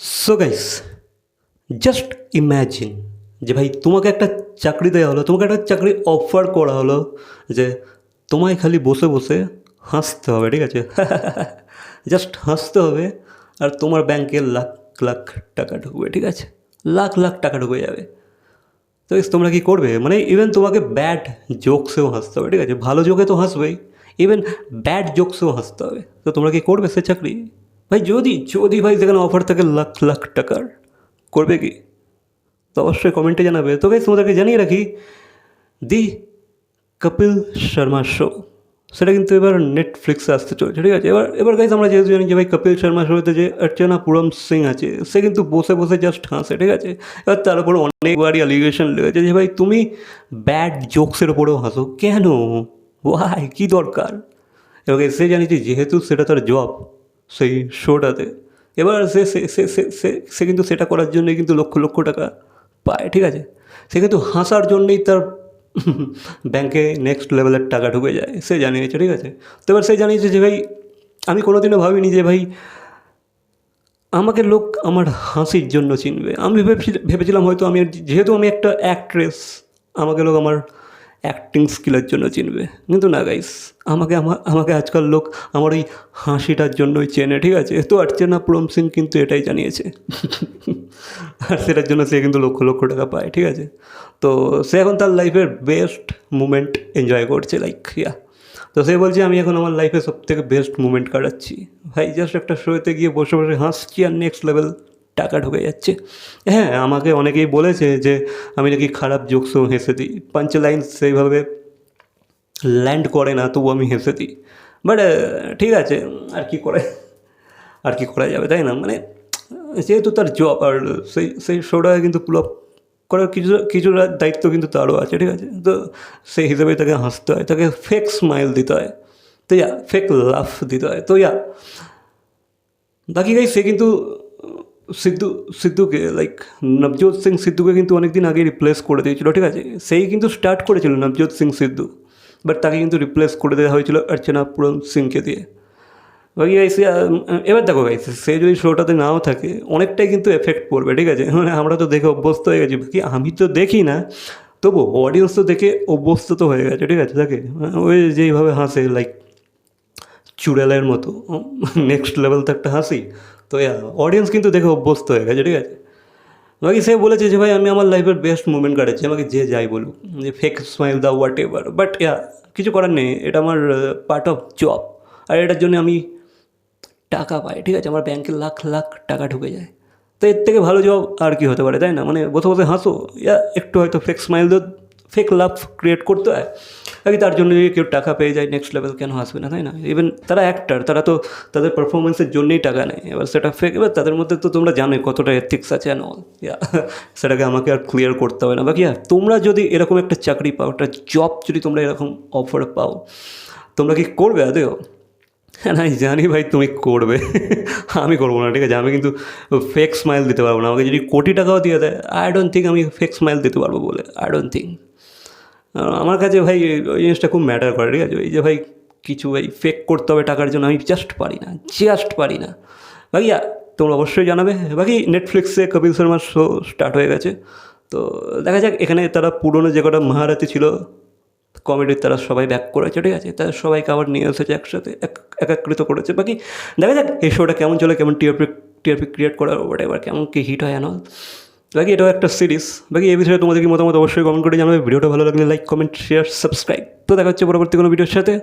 So guys just imagine যে ভাই, তোমাকে একটা চাকরি দেওয়া হলো, তোমাকে একটা চাকরি অফার করা হলো যে তোমায় খালি বসে বসে হাসতে হবে, ঠিক আছে? জাস্ট হাসতে হবে আর তোমার ব্যাংকে লাখ লাখ টাকা ঢুকবে, ঠিক আছে? লাখ লাখ টাকা ঢুকে যাবে। তো তোমরা কি করবে? মানে ইভেন তোমাকে ব্যাড জোকসেও হাসতে হবে, ঠিক আছে? ভালো জোকে তো হাসবেই। ইভেন ব্যাড জোকসেও হাসতে হবে। তো তোমরা কি করবে সে চাকরি? ভাই, যদি যদি ভাই সেখানে অফার থাকে লাখ লাখ টাকার, করবে কি? তো অবশ্যই কমেন্টে জানাবে। তো গাইস তোমাদেরকে জানিয়ে রাখি, দি কপিল শর্মা শো সেটা কিন্তু এবার নেটফ্লিক্সে আসতে চলছে, ঠিক আছে? এবার এবার গাইজ আমরা যেহেতু জানি যে ভাই কপিল শর্মা শোতে যে অর্চনা পুরম সিং আছে, সে কিন্তু বসে বসে জাস্ট হাসে, ঠিক আছে? এবার তার উপর অনেকবারই অ্যালিগেশন লেগেছে যে ভাই, তুমি ব্যাড জোকসের ওপরেও হাসো। কেন? ওয়াই কী দরকার? এবার সে জানি যেহেতু সেটা তার জব সেই শোটাতে এবার সে সে সে সে সে কিন্তু সেটা করার জন্যই কিন্তু লক্ষ লক্ষ টাকা পায়, ঠিক আছে? সে কিন্তু হাসার জন্যই তার ব্যাংকে নেক্সট লেভেলের টাকা ঢুকে যায়, সে জানিয়েছে, ঠিক আছে? তো এবার সে জানিয়েছে যে, ভাই, আমি কোনোদিনও ভাবিনি যে, ভাই, আমাকে লোক আমার হাসির জন্য চিনবে। আমি ভেবেছি- ভেবেছিলাম হয়তো আমি যেহেতু আমি একটা অ্যাক্ট্রেস আমাকে লোক আমার অ্যাক্টিং স্কিলের জন্য চিনবে। কিন্তু না গাইস আমাকে আমার, আমাকে আজকাল লোক আমার ওই হাসিটার জন্যই চেনে, ঠিক আছে? তো অর্চনা প্রম সিং কিন্তু এটাই জানিয়েছে। আর সেটার জন্য সে কিন্তু লক্ষ লক্ষ টাকা পায়, ঠিক আছে? তো সে এখন তার লাইফের বেস্ট মুমেন্ট এনজয় করছে লাইক ইয়া তো সে বলছে, আমি এখন আমার লাইফে সব থেকে বেস্ট মুমেন্ট কাটাচ্ছি। ভাই জাস্ট একটা শোতে গিয়ে বসে বসে হাসছি, আর নেক্সট লেভেল টাকা ঢুকে যাচ্ছে। হ্যাঁ আমাকে অনেকেই বলেছে যে, আমি নাকি খারাপ জোকসও হেসে দিই। পাঞ্চ লাইন সেইভাবে ল্যান্ড করে না তবু আমি হেসে দিই। বাট ঠিক আছে, আর কি করে আর কি করা যাবে, তাই না? মানে যেহেতু তার জব আর সেই সেই শোটা কিন্তু পুল আপ করার কিছু, কিছুটা দায়িত্ব কিন্তু তারও আছে, ঠিক আছে? তো সেই হিসেবে তাকে হাসতে হয়, তাকে ফেক স্মাইল দিতে হয়। তো ইয়া ফেক লাফ দিতে হয়। তো ইয়া, বাকি গাই সে কিন্তু সিদ্ধু, সিদ্ধুকে লাইক নবজোৎ সিং সিদ্ধুকে কিন্তু অনেক দিন আগে রিপ্লেস করে দিয়েছিল, ঠিক আছে? সেই কিন্তু স্টার্ট করেছিল নবজোৎ সিং সিদ্ধু বাট তাকে কিন্তু রিপ্লেস করে দেওয়া হয়েছিল অর্চনা পুরম সিংকে দিয়ে। বাকি গাইছে এবার দেখো গাইছে সে যদি শোটাতে নাও থাকে, অনেকটাই কিন্তু এফেক্ট পড়বে, ঠিক আছে? মানে আমরা তো দেখে অভ্যস্ত হয়ে গেছি, বাকি আমি তো দেখি না, তবু অডিয়েন্স তো দেখে অভ্যস্ত তো হয়ে গেছে, ঠিক আছে? তাকে ওই যেইভাবে হাসে লাইক চুড়ালের মতো নেক্সট লেভেল তো একটা হাসি তো অডিয়েন্স কিন্তু দেখে অভ্যস্ত হয়ে গেছে, ঠিক আছে? বাকি সে বলেছে যে, ভাই, আমি আমার লাইফের বেস্ট মুভমেন্ট কাটাচ্ছি, আমাকে যে যাই বলুক, যে fake smile the whatever but yeah কিছু করার নেই, এটা আমার পার্ট অফ জব আর এটার জন্য আমি টাকা পাই, ঠিক আছে? আমার ব্যাংকে লাখ লাখ টাকা ঢুকে যায়। তো এর থেকে ভালো জব আর কি হতে পারে, তাই না? মানে বসে বসে হাসো। ইয়া, একটু হয়তো fake smile fake love create করতে হয়। বাকি তার জন্য যদি কেউ টাকা পেয়ে যায় নেক্সট লেভেল কেন আসবে না, তাই না? ইভেন তারা অ্যাক্টার তারা তো তাদের পারফরমেন্সের জন্যই টাকা নেয়। এবার সেটা ফেক এবার তাদের মধ্যে তো তোমরা জানোই কতটা এথিক্স আছে অ্যান্ড অল ইয়া সেটাকে আমাকে আর ক্লিয়ার করতে হবে না। বাকি আর তোমরা যদি এরকম একটা চাকরি পাও, একটা জব যদি তোমরা এরকম অফার পাও, তোমরা কি করবে আদেও হ্যাঁ না জানি ভাই তুমি করবে। আমি করব না, ঠিক আছে? আমি কিন্তু ফেক স্মাইল দিতে পারব না। আমাকে যদি কোটি টাকাও দিয়ে দেয় আই ডোন্ট থিঙ্ক আমি ফেক স্মাইল দিতে পারব বলে আই ডোন্ট থিঙ্ক আমার কাছে ভাই ওই জিনিসটা খুব ম্যাটার করে, ঠিক আছে? ওই যে ভাই কিছু ভাই ফেক করতে হবে টাকার জন্য, আমি জাস্ট পারি না জাস্ট পারি না। বাকি তোমরা অবশ্যই জানাবে। বাকি নেটফ্লিক্সে কপিল শর্মার শো স্টার্ট হয়ে গেছে। তো দেখা যাক, এখানে তারা পুরনো যে কটা মহারাতি ছিল কমেডির তারা সবাই ব্যাক করেছে, ঠিক আছে? তারা সবাইকে আবার নিয়ে এসেছে একসাথে, এক- একাকৃত করেছে। বাকি দেখা যাক, এই শোটা কেমন চলে, কেমন টিআরপি টিআরপি ক্রিয়েট করার ওটা এবার কেমন কি হিট হয় না বাকি এটাও একটা সিরিজ বাকি এই বিষয়ে তোমাদেরকে মতামত অবশ্যই কমেন্ট করে জানাবে। ভিডিওটা ভালো লাগলে লাইক কমেন্ট শেয়ার সাবস্ক্রাইব তো দেখা হচ্ছে পরবর্তী কোনো ভিডিওর সাথে।